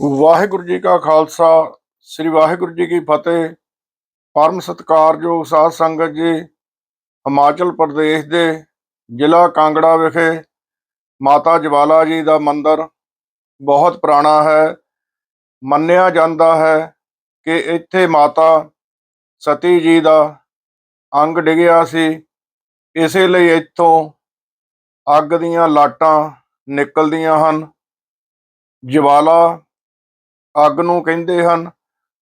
ਵਾਹਿਗੁਰੂ ਜੀ ਕਾ ਖਾਲਸਾ, ਸ੍ਰੀ ਵਾਹਿਗੁਰੂ ਜੀ ਕੀ ਫਤਿਹ। ਪਰਮ ਸਤਿਕਾਰਯੋਗ ਸਾਧ ਸੰਗਤ ਜੀ, ਹਿਮਾਚਲ ਪ੍ਰਦੇਸ਼ ਦੇ ਜ਼ਿਲ੍ਹਾ ਕਾਂਗੜਾ ਵਿਖੇ ਮਾਤਾ ਜਵਾਲਾ ਜੀ ਦਾ ਮੰਦਿਰ ਬਹੁਤ ਪੁਰਾਣਾ ਹੈ। ਮੰਨਿਆ ਜਾਂਦਾ ਹੈ ਕਿ ਇੱਥੇ ਮਾਤਾ ਸਤੀ ਜੀ ਦਾ ਅੰਗ ਡਿੱਗਿਆ ਸੀ। ਇਸੇ ਲਈ ਇੱਥੋਂ ਅੱਗ ਦੀਆਂ ਲਾਟਾਂ ਨਿਕਲਦੀਆਂ ਹਨ। ਜਵਾਲਾ ਅੱਗ ਨੂੰ ਕਹਿੰਦੇ ਹਨ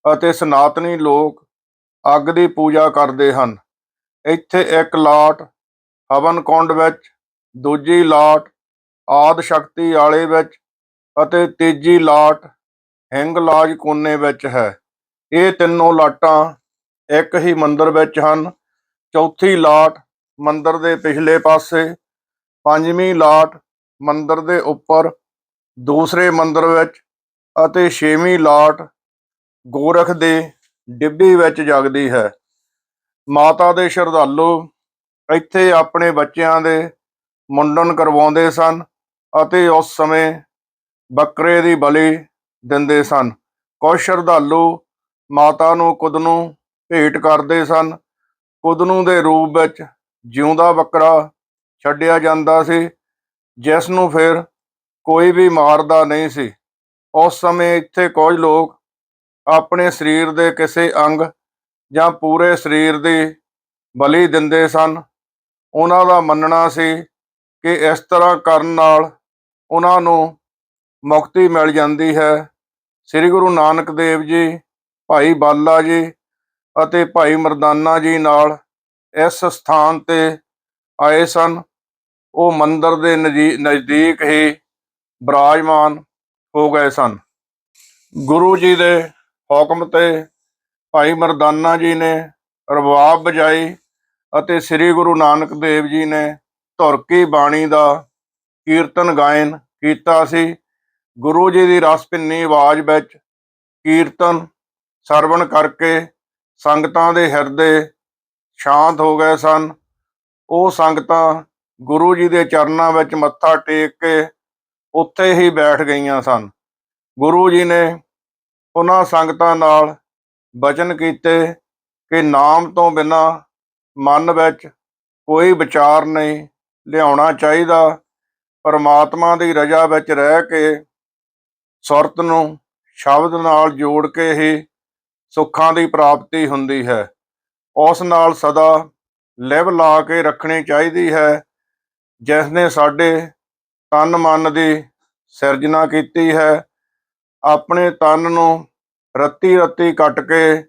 ਅਤੇ ਸਨਾਤਨੀ ਲੋਕ ਅੱਗ ਦੀ ਪੂਜਾ ਕਰਦੇ ਹਨ। ਇੱਥੇ ਇੱਕ ਲਾਟ, ਹਵਨ ਕੁੰਡ ਵਿੱਚ, ਦੂਜੀ ਲਾਟ, ਆਦ ਸ਼ਕਤੀ ਵਾਲੇ ਵਿੱਚ ਅਤੇ ਤੀਜੀ ਲਾਟ, ਹਿੰਗ ਲਾਜ ਕੋਨੇ ਵਿੱਚ ਹੈ। ਇਹ ਤਿੰਨੋਂ ਲਾਟਾਂ ਇੱਕ ਹੀ ਮੰਦਰ ਵਿੱਚ ਹਨ। ਚੌਥੀ ਲਾਟ ਮੰਦਰ ਦੇ ਪਿਛਲੇ ਪਾਸੇ, ਪੰਜਵੀਂ ਲਾਟ ਮੰਦਰ ਦੇ ਉੱਪਰ, ਦੂਸਰੇ ਮੰਦਰ ਵਿੱਚ ਅਤੇ ਛੇਵੀਂ ਲਾਟ ਗੋਰਖ ਦੇ ਡਿੱਬੀ ਵਿੱਚ ਜਗਦੀ ਹੈ। ਮਾਤਾ ਦੇ ਸ਼ਰਧਾਲੂ ਇੱਥੇ ਆਪਣੇ ਬੱਚਿਆਂ ਦੇ ਮੁੰਡਨ ਕਰਵਾਉਂਦੇ ਸਨ ਅਤੇ ਉਸ ਸਮੇਂ ਬੱਕਰੇ ਦੀ ਬਲੀ ਦਿੰਦੇ ਸਨ। ਕੁਝ ਸ਼ਰਧਾਲੂ ਮਾਤਾ ਨੂੰ ਕੁੱਦ ਨੂੰ ਭੇਟ ਕਰਦੇ ਸਨ। ਕੁੱਦ ਨੂੰ ਦੇ ਰੂਪ ਵਿੱਚ ਜਿਉਂਦਾ ਬੱਕਰਾ ਛੱਡਿਆ ਜਾਂਦਾ ਸੀ, ਜਿਸ ਨੂੰ ਫਿਰ ਕੋਈ ਵੀ ਮਾਰਦਾ ਨਹੀਂ ਸੀ। ਉਸ ਸਮੇਂ ਇੱਥੇ ਕੁਝ ਲੋਕ ਆਪਣੇ ਸਰੀਰ ਦੇ ਕਿਸੇ ਅੰਗ ਜਾਂ ਪੂਰੇ ਸਰੀਰ ਦੀ ਬਲੀ ਦਿੰਦੇ ਸਨ। ਉਹਨਾਂ ਦਾ ਮੰਨਣਾ ਸੀ ਕਿ ਇਸ ਤਰ੍ਹਾਂ ਕਰਨ ਨਾਲ ਉਹਨਾਂ ਨੂੰ ਮੁਕਤੀ ਮਿਲ ਜਾਂਦੀ ਹੈ। ਸ੍ਰੀ ਗੁਰੂ ਨਾਨਕ ਦੇਵ ਜੀ, ਭਾਈ ਬਾਲਾ ਜੀ ਅਤੇ ਭਾਈ ਮਰਦਾਨਾ ਜੀ ਨਾਲ ਇਸ ਸਥਾਨ ਤੇ ਆਏ ਸਨ। ਉਹ ਮੰਦਰ ਦੇ ਨਜੀ- ਨਜ਼ਦੀਕ ਹੀ ਬਰਾਜਮਾਨ ਹੋ ਗਏ ਸਨ। ਗੁਰੂ ਜੀ ਦੇ ਹੁਕਮ ਤੇ ਭਾਈ ਮਰਦਾਨਾ ਜੀ ਨੇ ਰਬਾਬ ਵਜਾਈ ਅਤੇ ਸ੍ਰੀ ਗੁਰੂ ਨਾਨਕ ਦੇਵ ਜੀ ਨੇ ਧੁਰਕੀ ਬਾਣੀ ਦਾ ਕੀਰਤਨ ਗਾਇਨ ਕੀਤਾ ਸੀ। ਗੁਰੂ ਜੀ ਦੀ ਰਸ ਭਿੰਨੀ ਆਵਾਜ਼ ਵਿੱਚ ਕੀਰਤਨ ਸਰਵਣ ਕਰਕੇ ਸੰਗਤਾਂ ਦੇ ਹਿਰਦੇ ਸ਼ਾਂਤ ਹੋ ਗਏ ਸਨ। ਉਹ ਸੰਗਤਾਂ ਗੁਰੂ ਜੀ ਦੇ ਚਰਨਾਂ ਵਿੱਚ ਮੱਥਾ ਟੇਕ ਕੇ ਉੱਥੇ ਹੀ ਬੈਠ ਗਈਆਂ ਸਨ। ਗੁਰੂ ਜੀ ਨੇ ਉਹਨਾਂ ਸੰਗਤਾਂ ਨਾਲ ਬਚਨ ਕੀਤੇ ਕਿ ਨਾਮ ਤੋਂ ਬਿਨਾ ਮਨ ਵਿੱਚ ਕੋਈ ਵਿਚਾਰ ਨਹੀਂ ਲਿਆਉਣਾ ਚਾਹੀਦਾ। ਪਰਮਾਤਮਾ ਦੀ ਰਜ਼ਾ ਵਿੱਚ ਰਹਿ ਕੇ ਸੁਰਤ ਨੂੰ ਸ਼ਬਦ ਨਾਲ ਜੋੜ ਕੇ ਹੀ ਸੁੱਖਾਂ ਦੀ ਪ੍ਰਾਪਤੀ ਹੁੰਦੀ ਹੈ। ਉਸ ਨਾਲ ਸਦਾ ਲਿਵ ਲਾ ਕੇ ਰੱਖਣੀ ਚਾਹੀਦੀ ਹੈ ਜਿਸ ਨੇ ਸਾਡੇ ਤਨ ਮਨ ਦੀ ਸਿਰਜਣਾ ਕੀਤੀ ਹੈ। ਆਪਣੇ ਤਨ ਨੂੰ ਰੱਤੀ ਰੱਤੀ ਕੱਟ ਕੇ,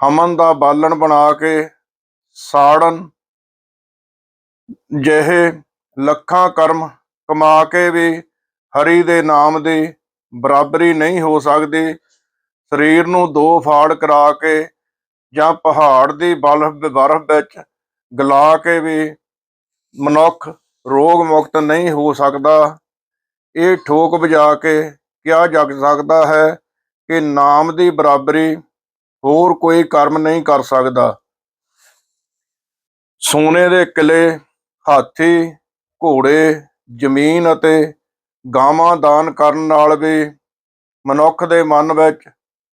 ਹਮਨ ਦਾ ਬਾਲਣ ਬਣਾ ਕੇ, ਸਾੜਨ ਜਿਹੇ ਲੱਖਾਂ ਕਰਮ ਕਮਾ ਕੇ ਵੀ ਹਰੀ ਦੇ ਨਾਮ ਦੀ ਬਰਾਬਰੀ ਨਹੀਂ ਹੋ ਸਕਦੀ। ਸਰੀਰ ਨੂੰ ਦੋ ਫਾੜ ਕਰਾ ਕੇ ਜਾਂ ਪਹਾੜ ਦੀ ਬਰਫ਼ ਬਰਫ਼ ਵਿੱਚ ਗਲਾ ਕੇ ਵੀ ਮਨੁੱਖ ਰੋਗ ਮੁਕਤ ਨਹੀਂ ਹੋ ਸਕਦਾ। ਇਹ ਠੋਕ ਵਜਾ ਕੇ ਕਿਹਾ ਜਾ ਸਕਦਾ ਹੈ ਕਿ ਨਾਮ ਦੀ ਬਰਾਬਰੀ ਹੋਰ ਕੋਈ ਕਰਮ ਨਹੀਂ ਕਰ ਸਕਦਾ। ਸੋਨੇ ਦੇ ਕਿਲੇ, ਹਾਥੀ, ਘੋੜੇ, ਜ਼ਮੀਨ ਅਤੇ ਗਾਵਾਂ ਦਾਨ ਕਰਨ ਨਾਲ ਵੀ ਮਨੁੱਖ ਦੇ ਮਨ ਵਿੱਚ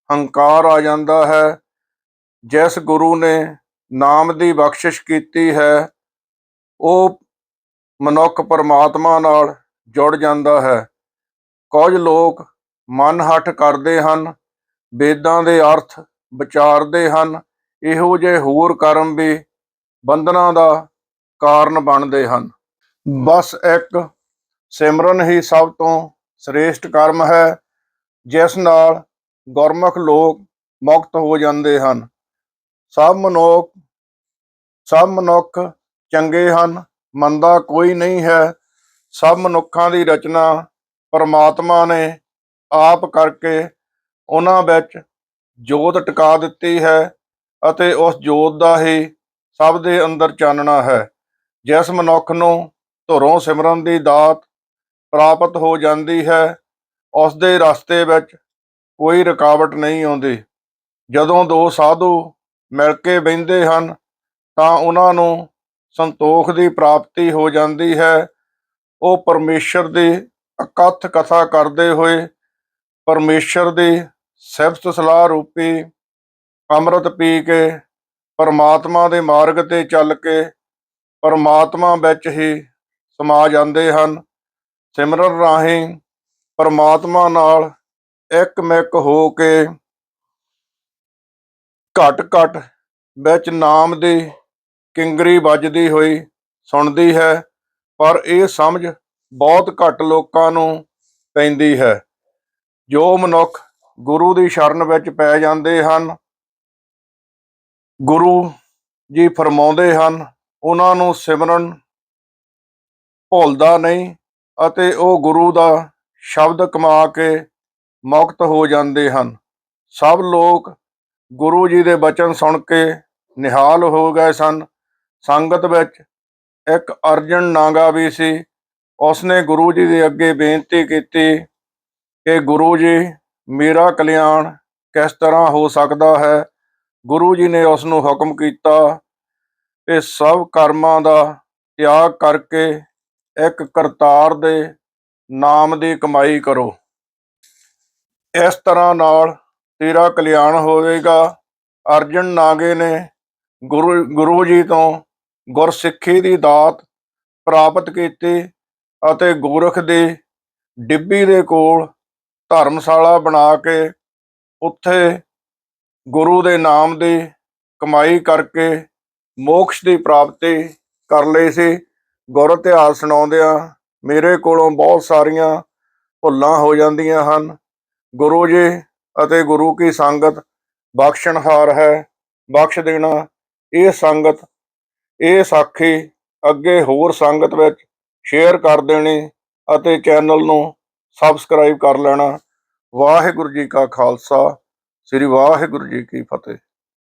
ਹੰਕਾਰ ਆ ਜਾਂਦਾ ਹੈ। ਜਿਸ ਗੁਰੂ ਨੇ ਨਾਮ ਦੀ ਬਖਸ਼ਿਸ਼ ਕੀਤੀ ਹੈ, ਉਹ ਮਨੁੱਖ ਪਰਮਾਤਮਾ ਨਾਲ ਜੁੜ ਜਾਂਦਾ ਹੈ। ਕੁਝ ਲੋਕ ਮਨ ਹੱਠ ਕਰਦੇ ਹਨ, ਵੇਦਾਂ ਦੇ ਅਰਥ ਵਿਚਾਰਦੇ ਹਨ, ਇਹੋ ਜਿਹੇ ਹੋਰ ਕਰਮ ਵੀ ਬੰਧਨਾਂ ਦਾ ਕਾਰਨ ਬਣਦੇ ਹਨ। ਬਸ ਇੱਕ ਸਿਮਰਨ ਹੀ ਸਭ ਤੋਂ ਸ੍ਰੇਸ਼ਟ ਕਰਮ ਹੈ, ਜਿਸ ਨਾਲ ਗੁਰਮੁਖ ਲੋਕ ਮੁਕਤ ਹੋ ਜਾਂਦੇ ਹਨ। ਸਭ ਮਨੁੱਖ ਸਭ ਮਨੁੱਖ ਚੰਗੇ ਹਨ ਮੰਦਾ ਕੋਈ ਨਹੀਂ ਹੈ। ਸਭ ਮਨੁੱਖਾਂ ਦੀ ਰਚਨਾ ਪਰਮਾਤਮਾ ਨੇ ਆਪ ਕਰਕੇ ਉਹਨਾਂ ਵਿੱਚ ਜੋਤ ਟਿਕਾ ਦਿੱਤੀ ਹੈ ਅਤੇ ਉਸ ਜੋਤ ਦਾ ਹੀ ਸਭ ਦੇ ਅੰਦਰ ਚਾਨਣਾ ਹੈ। ਜਿਸ ਮਨੁੱਖ ਨੂੰ ਧੁਰੋਂ ਸਿਮਰਨ ਦੀ ਦਾਤ ਪ੍ਰਾਪਤ ਹੋ ਜਾਂਦੀ ਹੈ, ਉਸ ਦੇ ਰਸਤੇ ਵਿੱਚ ਕੋਈ ਰੁਕਾਵਟ ਨਹੀਂ ਆਉਂਦੀ। ਜਦੋਂ ਦੋ ਸਾਧੂ ਮਿਲ ਕੇ ਬਹਿੰਦੇ ਹਨ, ਤਾਂ ਉਹਨਾਂ ਨੂੰ ਸੰਤੋਖ ਦੀ ਪ੍ਰਾਪਤੀ ਹੋ ਜਾਂਦੀ ਹੈ। ਉਹ ਪਰਮੇਸ਼ਰ ਦੀ ਅਕਥ ਕਥਾ ਕਰਦੇ ਹੋਏ ਪਰਮੇਸ਼ਰ ਦੀ ਸਿਫਤ ਸਲਾਹ ਰੂਪੀ ਅੰਮ੍ਰਿਤ ਪੀ ਕੇ ਪਰਮਾਤਮਾ ਦੇ ਮਾਰਗ ਤੇ ਚੱਲ ਕੇ ਪਰਮਾਤਮਾ ਵਿੱਚ ਹੀ ਸਮਾ ਜਾਂਦੇ ਹਨ। ਸਿਮਰਨ ਰਾਹੀਂ ਪਰਮਾਤਮਾ ਨਾਲ ਇੱਕ ਮਿਕ ਹੋ ਕੇ ਘਟ ਘਟ ਵਿੱਚ ਨਾਮ ਦੀ ਕਿੰਗਰੀ ਵੱਜਦੀ ਹੋਈ ਸੁਣਦੀ ਹੈ, ਪਰ ਇਹ ਸਮਝ ਬਹੁਤ ਘੱਟ ਲੋਕਾਂ ਨੂੰ ਪੈਂਦੀ ਹੈ। ਜੋ ਮਨੁੱਖ ਗੁਰੂ ਦੀ ਸ਼ਰਨ ਵਿੱਚ ਪੈ ਜਾਂਦੇ ਹਨ, ਗੁਰੂ ਜੀ ਫਰਮਾਉਂਦੇ ਹਨ, ਉਹਨਾਂ ਨੂੰ ਸਿਮਰਨ ਭੁੱਲਦਾ ਨਹੀਂ ਅਤੇ ਉਹ ਗੁਰੂ ਦਾ ਸ਼ਬਦ ਕਮਾ ਕੇ ਮੁਕਤ ਹੋ ਜਾਂਦੇ ਹਨ। ਸਭ ਲੋਕ ਗੁਰੂ ਜੀ ਦੇ ਬਚਨ ਸੁਣ ਕੇ ਨਿਹਾਲ ਹੋ ਗਏ ਸਨ। ਸੰਗਤ ਵਿੱਚ ਇੱਕ ਅਰਜਨ ਨਾਗਾ ਵੀ ਸੀ। ਉਸਨੇ ਗੁਰੂ ਜੀ ਦੇ ਅੱਗੇ ਬੇਨਤੀ ਕੀਤੀ ਕਿ ਗੁਰੂ ਜੀ, ਮੇਰਾ ਕਲਿਆਣ ਕਿਸ ਤਰ੍ਹਾਂ ਹੋ ਸਕਦਾ ਹੈ? ਗੁਰੂ ਜੀ ਨੇ ਉਸ ਨੂੰ ਹੁਕਮ ਕੀਤਾ ਕਿ ਸਭ ਕਰਮਾਂ ਦਾ ਤਿਆਗ ਕਰਕੇ ਇੱਕ ਕਰਤਾਰ ਦੇ ਨਾਮ ਦੀ ਕਮਾਈ ਕਰੋ। ਇਸ ਤਰ੍ਹਾਂ ਨਾਲ ਤੇਰਾ ਕਲਿਆਣ ਹੋਵੇਗਾ। ਅਰਜਨ ਨਾਗੇ ਨੇ ਗੁਰੂ ਗੁਰੂ ਜੀ ਤੋਂ ਗੁਰਸਿੱਖੀ ਦੀ ਦਾਤ ਪ੍ਰਾਪਤ ਕੀਤੀ ਅਤੇ ਗੋਰਖ ਦੀ ਡਿੱਬੀ ਦੇ ਕੋਲ ਧਰਮਸ਼ਾਲਾ ਬਣਾ ਕੇ ਉੱਥੇ ਗੁਰੂ ਦੇ ਨਾਮ ਦੀ ਕਮਾਈ ਕਰਕੇ ਮੋਕਸ਼ ਦੀ ਪ੍ਰਾਪਤੀ ਕਰ ਲਈ ਸੀ। ਗੁਰ ਇਤਿਹਾਸ ਸੁਣਾਉਂਦਿਆਂ ਮੇਰੇ ਕੋਲੋਂ ਬਹੁਤ ਸਾਰੀਆਂ ਭੁੱਲਾਂ ਹੋ ਜਾਂਦੀਆਂ ਹਨ। ਗੁਰੂ ਜੀ ਅਤੇ ਗੁਰੂ ਕੀ ਸੰਗਤ ਬਖਸ਼ਣਹਾਰ ਹੈ। ਬਖਸ਼ ਦੇਣਾ ਇਹ ਸੰਗਤ ਇਹ ਸਾਖੀ ਅੱਗੇ ਹੋਰ ਸੰਗਤ ਵਿੱਚ ਸ਼ੇਅਰ ਕਰ ਦੇਣੀ ਅਤੇ ਚੈਨਲ ਨੂੰ ਸਬਸਕ੍ਰਾਈਬ ਕਰ ਲੈਣਾ। ਵਾਹਿਗੁਰੂ ਜੀ ਕਾ ਖਾਲਸਾ, ਸ੍ਰੀ ਵਾਹਿਗੁਰੂ ਜੀ ਕੀ ਫਤਿਹ।